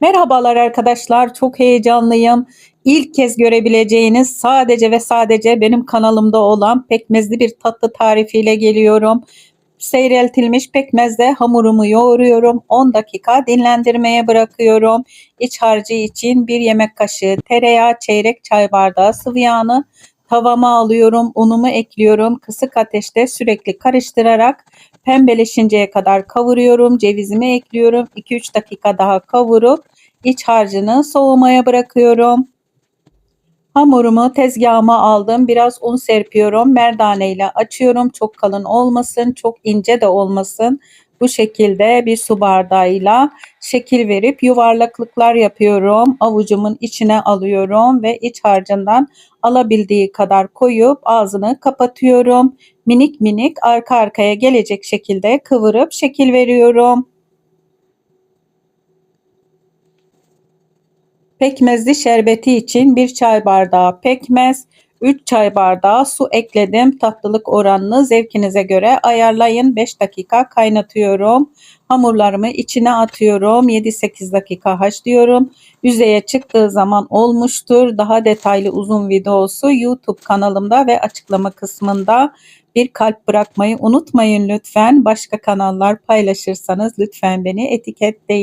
Merhabalar arkadaşlar, çok heyecanlıyım. İlk kez görebileceğiniz sadece ve sadece benim kanalımda olan pekmezli bir tatlı tarifiyle geliyorum. Seyreltilmiş pekmezde hamurumu yoğuruyorum. 10 dakika dinlendirmeye bırakıyorum. İç harcı için 1 yemek kaşığı tereyağı, çeyrek çay bardağı sıvı yağını tavama alıyorum. Unumu ekliyorum. Kısık ateşte sürekli karıştırarak pembeleşinceye kadar kavuruyorum. Cevizimi ekliyorum. 2-3 dakika daha kavurup iç harcını soğumaya bırakıyorum. Hamurumu tezgahıma aldım. Biraz un serpiyorum. Merdane ile açıyorum. Çok kalın olmasın, çok ince de olmasın. Bu şekilde bir su bardağıyla şekil verip yuvarlaklıklar yapıyorum. Avucumun içine alıyorum ve iç harcından alabildiği kadar koyup ağzını kapatıyorum. Minik minik arka arkaya gelecek şekilde kıvırıp şekil veriyorum. Pekmezli şerbeti için 1 çay bardağı pekmez, 3 çay bardağı su ekledim. Tatlılık oranını zevkinize göre ayarlayın. 5 dakika kaynatıyorum. Hamurlarımı içine atıyorum. 7-8 dakika haşlıyorum. Yüzeye çıktığı zaman olmuştur. Daha detaylı uzun videosu YouTube kanalımda ve açıklama kısmında bir kalp bırakmayı unutmayın lütfen. Başka kanallar paylaşırsanız lütfen beni etiketleyin.